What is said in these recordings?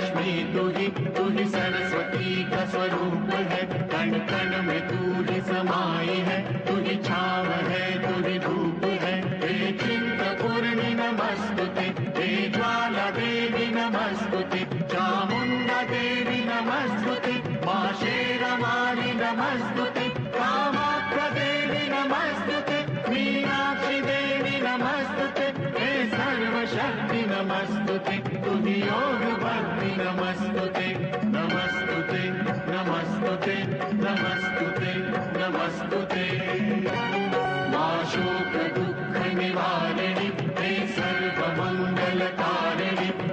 लक्ष्मी तुही तुही सरस्वती का स्वरूप है। कण कण में तूही समाई है। तुही छाव है, तुही धूप है। हे चिंत नमस्तुते, हे ज्वाला देवी नमस्तुते चामुण्डा देवी नमस्तुते, मा शेरमाली नमस्तुते, कामाख्य देवी नमस्तुते, मीनाक्षी देवी नमस्तुते, हे सर्वशक्ति नमस्तुते, तुहि योग भस्तुते भ्रमस्तु भ्रमस्तु ते भ्रमस्तु ते माशो निवारणे सर्प ते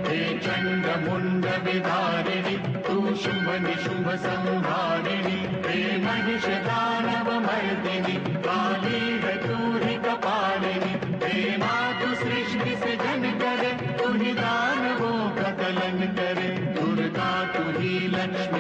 हे चन्द्रुण्ड विधारिणि तु शुभनिशुभ संहारिणि हे महिष दानव मर्दिणिपाणि हे मातु सृष्टि सजनकरे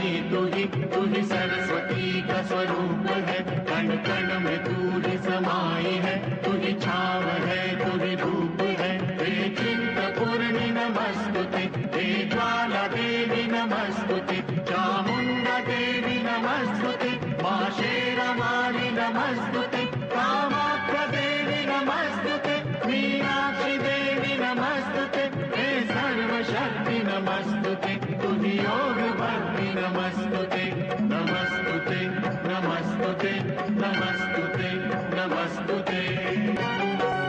लक्ष्मी तू ही सरस्वती का स्वरूप है। कण कण में तूही समाई है। तुही छाव है तुही धूप है। हे चिंत पूर्णि नमस्तुते, हे ज्वाला देवी नमस्तुते चामुंडा देवी नमस्तुते मा शेरमाली नमस्तुते। नमस्तुते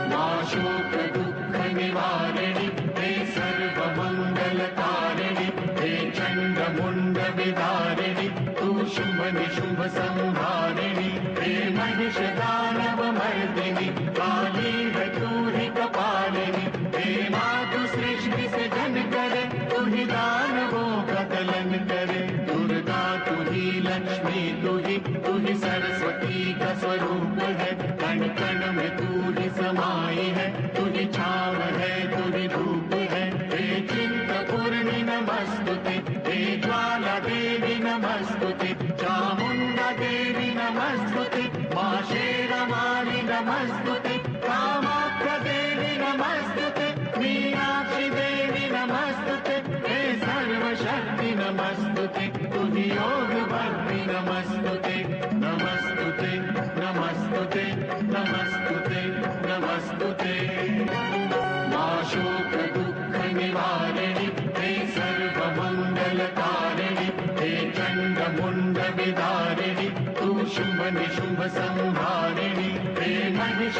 मा शोक दुःख निवारिणि हे सर्वमङ्गलकारिणि तू शुभ निशुभ संहारिणि हे महिष दानव मर्दिनि काली तूहि कपालिनि हे मातु सृष्टि से जन करे तुहि दानवों तुही तुही सरस्वती का स्वरूप है। कण कण में तूही समाई है। तुही छाव है तुही धूप है। हे चिंत पूर्णि नमस्तुते, हे ज्वाला देवी नमस्तुते, चामुण्डा देवी नमस्तुते, मा शेरमाली नमस्तुते, कामाख्य देवी नमस्तुते, मीनाक्षी देवी नमस्तुते, हे सर्वशक्ति नमस्तुते तुहि योग नमस्तुते नमस्तुते नमस्तुते मा शोक दुःख निवारिणि, हे सर्वमङ्गलकारिणि हे चण्डमुण्ड विदारिणि, तू शुभ निशुभ संहारिणि, हे महिष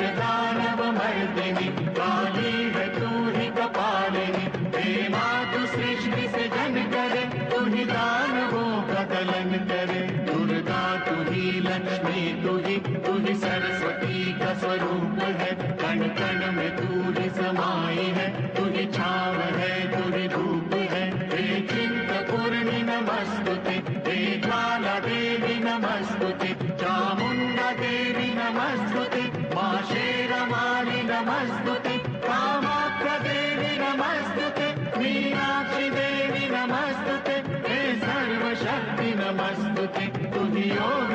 तुही तुही सरस्वती का स्वरूप है। कण कण में तूही समाई है। तुही छाव है तुही धूप है। हे चिंत पूर्णि नमस्तुते हे ज्वाला देवी नमस्तुते चामुण्डा देवी नमस्तुते, मा शेरमाली नमस्तुते, कामाख्य देवी नमस्तुते, मीनाक्षी देवी नमस्तुते, हे सर्वशक्ति नमस्तुते तुहि योग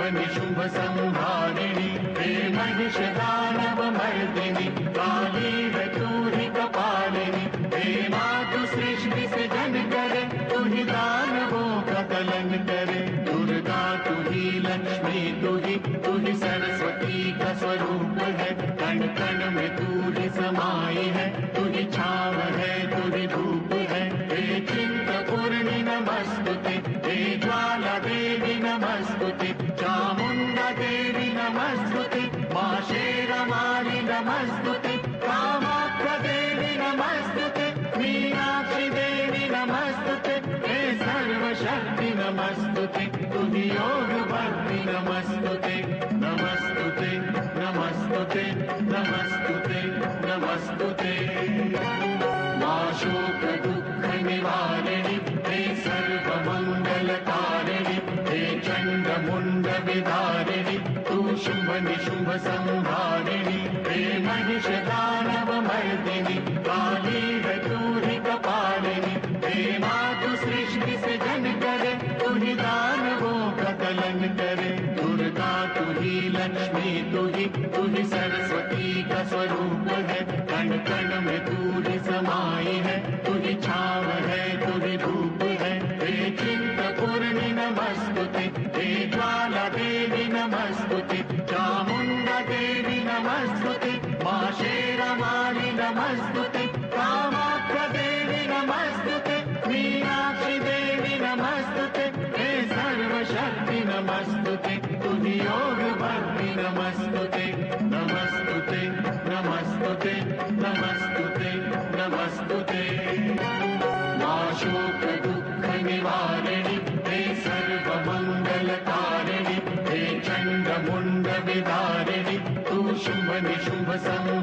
शुभ निशुभ संहारिणि हे महिष दानव मर्दिनि काली तूहि कपालिनि हे मातु सृष्टि से जन करे, तुहि दानवों का कलन करे। दुर्गा तुही लक्ष्मी तुही तुही सरस्वती का स्वरूप है। कण कण में तूही समाई है, तुही छाव है है हे हे नमस्तु कामात्र देवि नमस्तु ते मीनाक्षि नमस्तु ते ते सर्वशक्ति नमस्तु ते तु योगभक्ति नमस्तु ते नमस्तु ते नमस्तु ते नमस्तु ते नमस्तु ते माशो दुःखनिवारिणि हे सर्वमङ्गलकारिणि। हे चण्डमुण्डविधारिणि तू शुभ निशुभ संहारिणि हे महिष दानव मर्दिनि काली दूहि कपालिनि हे मातु सृष्टि से जन करे तू दानवों का कलन करे। दुर्गा तू ही लक्ष्मी तू ही तू सरस्वती का स्वरूप है। कण कण में तू समाई है तू ही छाव नमस्तु मीनाक्षि देवि नमस्तुते हे सर्वशक्ति नमस्तुते तु विभक्ति नमस्तु ते नमस्तुते नमस्तुते नमस्तुते नमस्तुते माशो प्रदुःख निवारिणि हे सर्वमङ्गलकारिणि हे चन्द्रमुण्ड तु शुभ निशुभ सम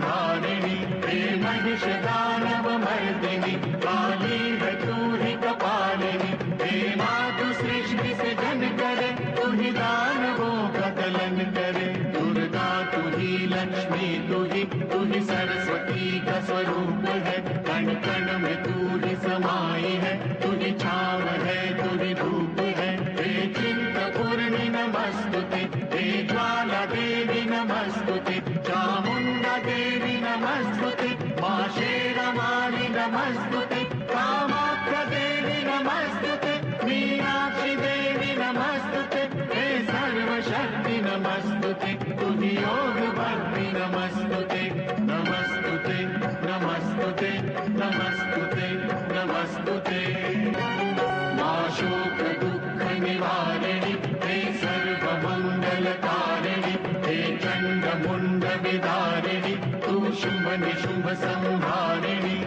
महिष दानव मर्दिनि काली तू ही कपालिनि। हे मातु सृष्टि से जन करे, तू ही दानवों का कलन करे। दुर्गा तू लक्ष्मी, तू ही सरस्वती का स्वरूप है। कण कण में तू ही समाई है, तू ही छाव है, तू ही धूप है। हे चिंतपूर्णि नमस्तुते, हे ज्वाला देवी नमस्तुते चामुण्डा देवी नमस्तुते। नमस्तु कामात्र देवि नमस्तु ते मीनाक्षि देवि नमस्तु ते ते सर्वशक्ति नमस्तु ते तु वियोगभक्ति नमस्तु ते नमस्तु ते नमस्तु ते नमस्तु ते नमस्तु ते माशोकुःखनिवारिणि हे सर्वमङ्गलकारिणि हे चण्डमुण्डविदारिणि तु शुभनि शुभ संहारिणि।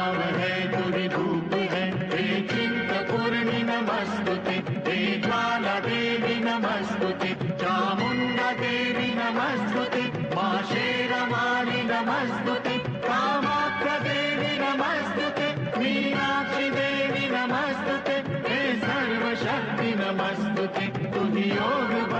योग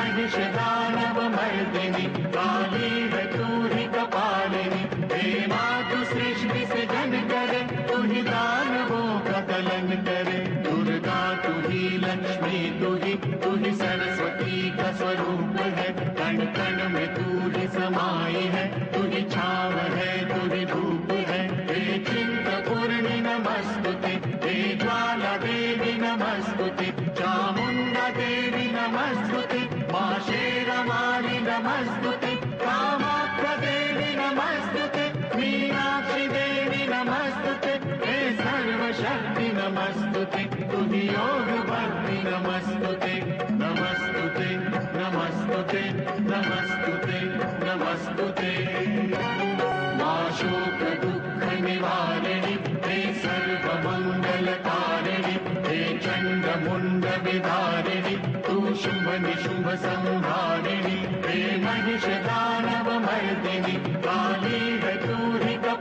महिष दानव मर्दिनि काली ही कपालिनि हे मातु सृष्टि से जन करे तू ही दानवों का कलन करे दुर्गा तू लक्ष्मी तू ही सरस्वती का स्वरूप है, कण कण में तू ही समाई है तू ही छाव है तू ही धूप है, हे चिंतपूर्णि नमस्तुते, हे ज्वाला देवी नमस्तुते, चामुण्डा देवी नमस्तुते ि नमस्तुति कामा देवि नमस्तु ते मीनाक्षि देवि नमस्तुते हे सर्वशक्ति नमस्तु ते तु भक्ति नमस्तु ते नमस्तु ते नमस्तुते नमस्तुते नमस्तुते माशोकदुःखनिवारिणि हे सर्वमङ्गलकारिणि हे चन्द्रमुण्ड शुम्भ निशुम्भ संहारिणि दानव मर्दिनी काली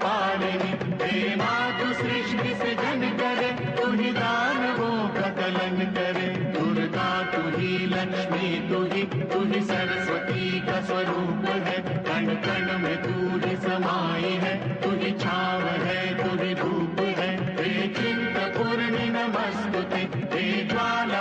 पारिनी प्रेमा तु सृष्टि से जन करे तुहि का कलन करे। दुर्गा तू लक्ष्मी, तू ही सरस्वती का स्वरूप है। कण कण में तू समाई है, तू छाव है, तू धूप है। हे चिंत पूर्ण नमस्तुते हे ज्वाला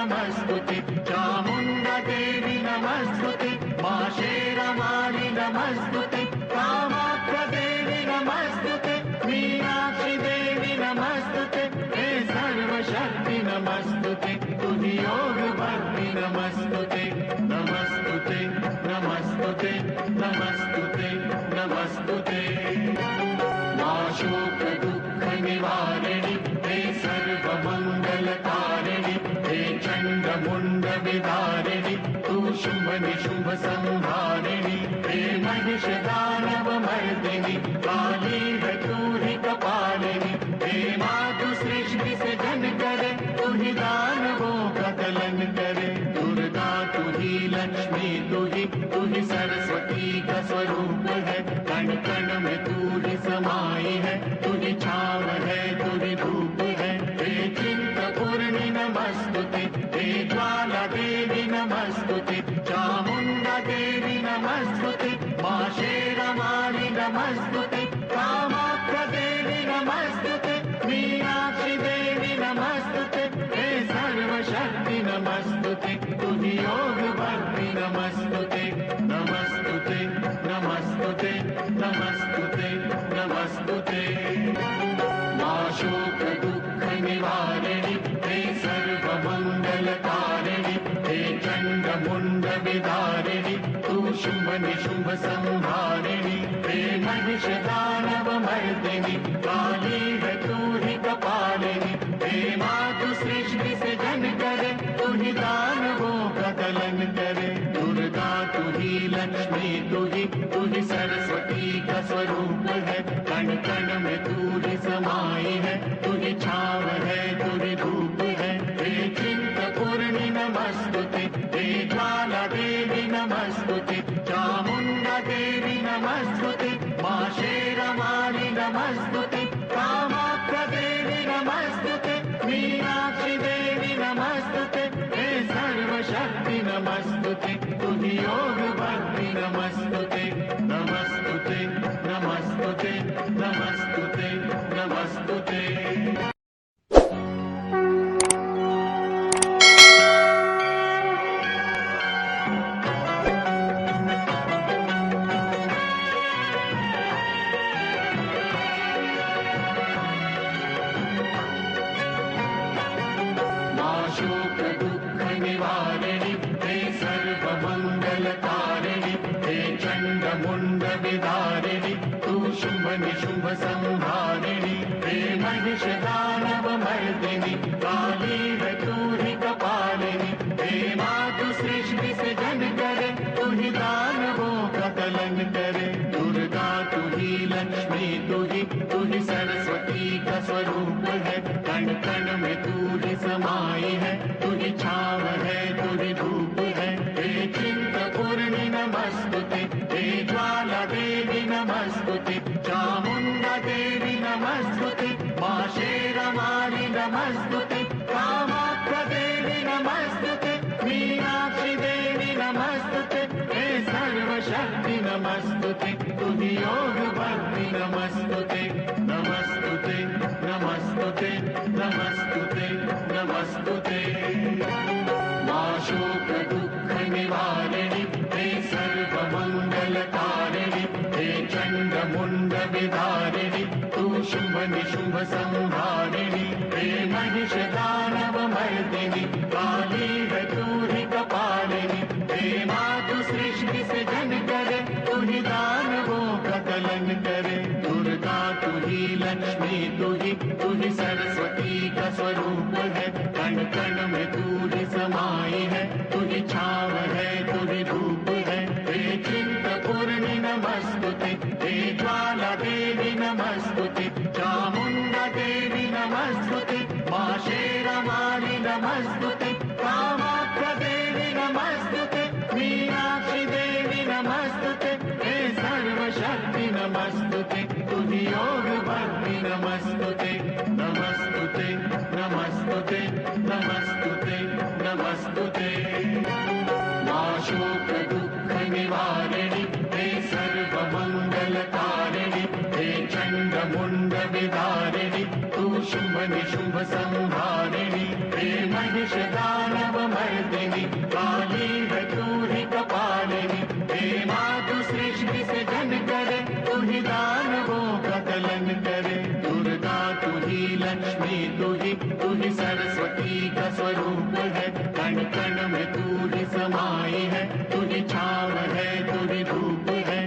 चामुण्डा देवी नमस्तुते मा शेरवाणि नमस्तुते कामाख्य देवी नमस्तुते मीनाक्षी देवी नमस्तुते हे सर्वशक्ति नमस्तुते तुझी योग संहारिणि हे महिष दानव मर्दिनि काली ही कपालिनी हे मातु सृष्टि से जन करे तू ही दानवों का दलन करे। दुर्गा तू लक्ष्मी तू ही सरस्वती का स्वरूप है। कण कण में तू ही समाई है तू छाव है तू ही धूप है। हे चिंत पूर्णि नमस्तुते ज्वाला देवी नमस्तुते चामुण्डा देवी नमस्तुते मा शेरवाणि नमस्तुते कामाख्य देवी नमस्तुते मीनाक्षी देवी नमस्तुते हे सर्वशक्ति नमस्तुते तुझी योग भक्ति नमस्तुते नमस्तुते नमस्तुते नमस्तुते चण्डमुण्ड विदारिणि तू शुभ निशुभ संहारिणि, हे महिष दानव मर्दिनि काली है तू ही कपालिनी, हे मातु सृष्टि से जन करे, तू ही दानवों का दलन करे, दुर्गा तू ही लक्ष्मी, तू ही तू ही सरस्वती का स्वरूप है, कण कण में तू ही समाई है, तू ही छाव है, तू ही धूप है, हे नमस्तु चामुण्ड देवि नमस्तु माशेर माणि नमस्तु कामाप्रदेवि नमस्तु ते मीनाक्षि देवि नमस्तु ते मे सर्वशक्ति नमस्तु ते तु योगभक्ति नमस्तु ते नमस्तु ते नमस्तु नमस्तु स्वरूप है। कण कण में तू समाई है। तू छाव है तू ही धूप है। हे चिंत पूर्णि नमस्तुते हे ज्वाला देवी नमस्तुते चामुण्डा देवी नमस्तुते मा शेरवाणि नमस्तुते कामाख्य देवी नमस्तुते मीनाक्षी देवी नमस्तुते हे सर्वशक्ति नमस्तुते तुझी योग भक्ति नमस्तुते नमस्तुते नमस्तुते नमस्तुते नमस्तुते। मा शोक दुःख निवारिणि हे सर्वमङ्गलकारिणि, हे चण्डमुण्ड विदारिणि तू शुभ निशुभ संहारिणि हे महिष दानव मर्दिनि काली तू ही हे मातु सृष्टि से जन करे तू ही दानवों का दलन करे ही लक्ष्मी तू ही तू ही सरस्वती का स्वरूप है। कण कण में तू ही समाई है। तू ही छाव है तू ही धूप है। चिंत पूर्णि नमस्तुते, हे ज्वाला देवी नमस्तुते, चामुण्डा देवी नमस्तुते, मा शेरवाणि नमस्तुते विदारिणि तु शुम्भ संहारिणि हे महिष दानव मर्दिनि काली हि कपालिनि हे मातु सृष्टि से जन करे तू ही दानवों का कलन करे। दुर्गा तू ही लक्ष्मी तू ही तू ही सरस्वती का स्वरूप है। कण कण में तू ही समाई है तू ही छाव है तू ही धूप है।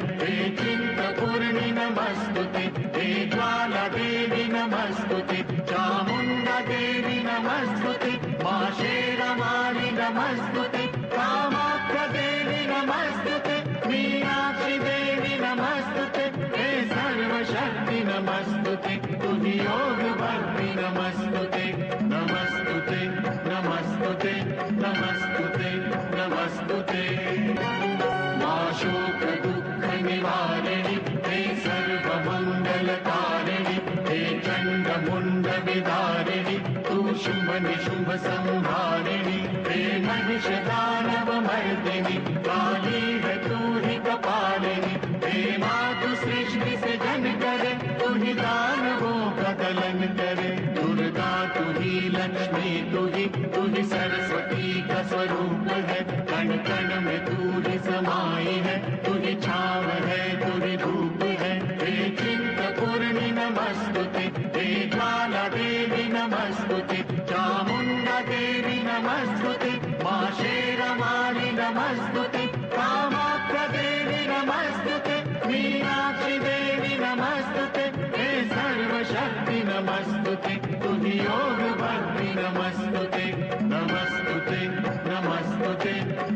नमस्तुते नमस्तुते नमस्तुते मा शोक दुःख निवारिणि, हे सर्वमङ्गलकारिणि हे चण्डमुण्ड विदारिणि, तु शुम्भ निशुम्भ संहारिणि, हे महिष दानव मर्दिनि काली है तू ही कपालिनि, हे मातु सृष्टि से जन करे, तू ही दानवों का करे। दुर्गा तू ही लक्ष्मी तू ही तू ही सरस्वती का स्वरूप है। कण कण में तू ही समाई है तू ही छाव है तू ही धूप है। हे चिंत पूर्णि नमस्तुते ज्वाला देवी नमस्तुते, चामुण्डा देवी नमस्तुते, मा शेरमाली नमस्तुते। योगि नमस्पतिमस्पति बहस्पति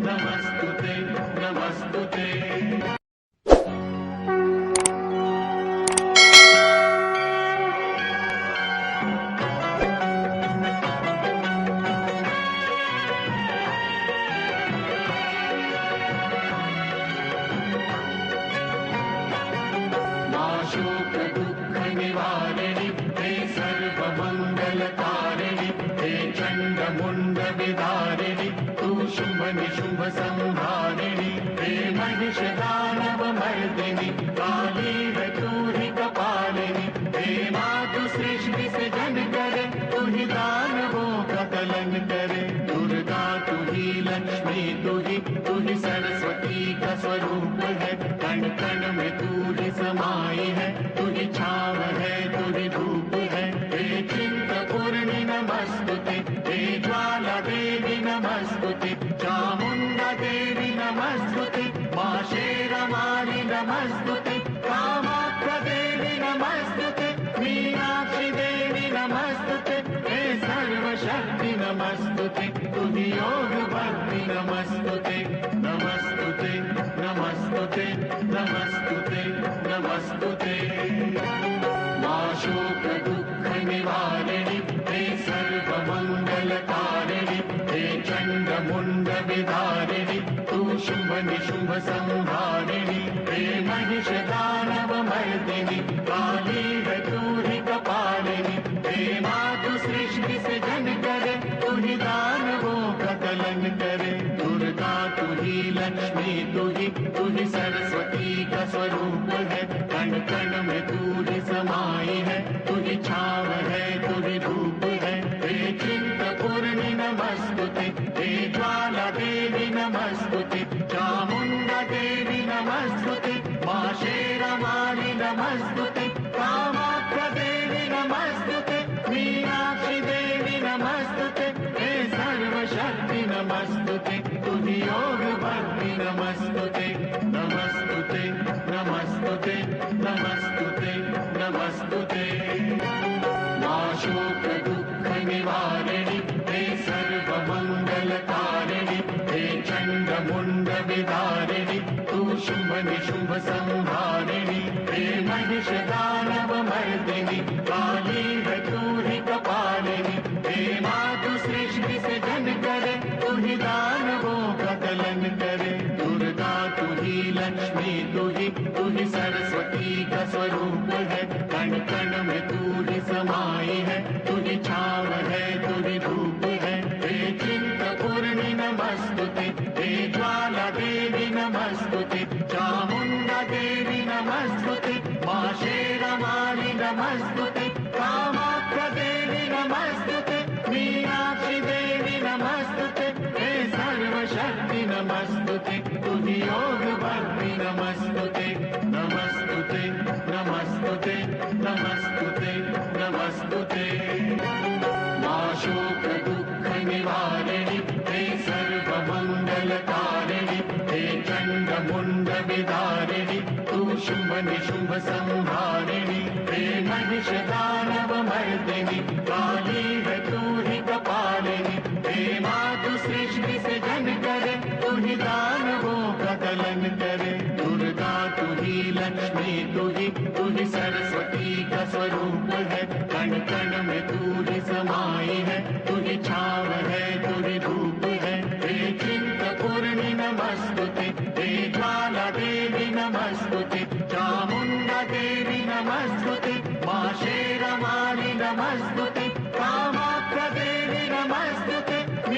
चण्डमुण्ड विदारिणि तु शुम्भ निशुम्भ संहारिणि हे महिष दानव मर्दिनि काली ही कपालिनि हे मातु सृष्टि से जन करे तू ही दानवों का दलन करे दुर्गा तू ही लक्ष्मी, तू ही तू ही सरस्वती का स्वरूप है। कण कण में तू ही है, तू छाव है। ज्वाल देवि नमस्तुति चामुण्ड देवि नमस्तुति माशेरमाणि नमस्तुति कामात्र नमस्तुति नमस्तु ते मीनाक्षि सर्वशक्ति नमस्तुति तु नमस्तुते नमस्तुते नमस्तुते नमस्तुते नमस्तुते मा शोकदुःखनिवार विदारिणि तु शुम्भ निशुम्भ संहारिणि हे महिष दानव मर्दिनि काली तू ही कपालिनि हे मातु सृष्टि से जन करे तू दानवों का दलन करे। दुर्गा तू लक्ष्मी तू ही तू सरस्वती का स्वरूप है, कण कण में तू ही समाई है तू छाव देवी नमस्तुते मा शेरमाली नमस्तुते कामाख्या देवी नमस्तुते मीनाक्षी देवी नमस्तुते हे सर्वशक्ति नमस्तुते तुझी योग भक्ति विदारिणि तु शुभ निशुभ संहारिणि महिष दानव मर्दिनि काली है कपालिनि हे ज्वाल देवि नमस्तुति। चामुण्ड देवि नमस्तुति। माशेरमारि नमस्तुति। कामात्र नमस्तुति। नमस्तु तेनाक्षि देवि सर्वशक्ति नमस्तुति। ते तु नमस्तुते नमस्तुते नमस्तुते नमस्तुते। ते नमस्तु ते विदारिणि तु शुभ निशुभ संहारिणि हे महिष दानव मर्दिनि काली तू ही कपालिनी हे मातु सृष्टि से जन करे, तू ही दानवों का दलन करे, दुर्गा तू ही लक्ष्मी तू ही तू ही सरस्वती का स्वरूप है कण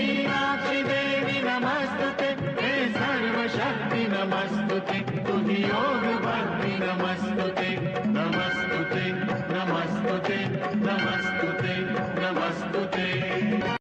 ि देवि नमस्तु ते ते सर्वशक्ति नमस्तु ते तु योगभक्ति नमस्तु ते नमस्तु ते नमस्तु ते नमस्तु ते नमस्तु ते।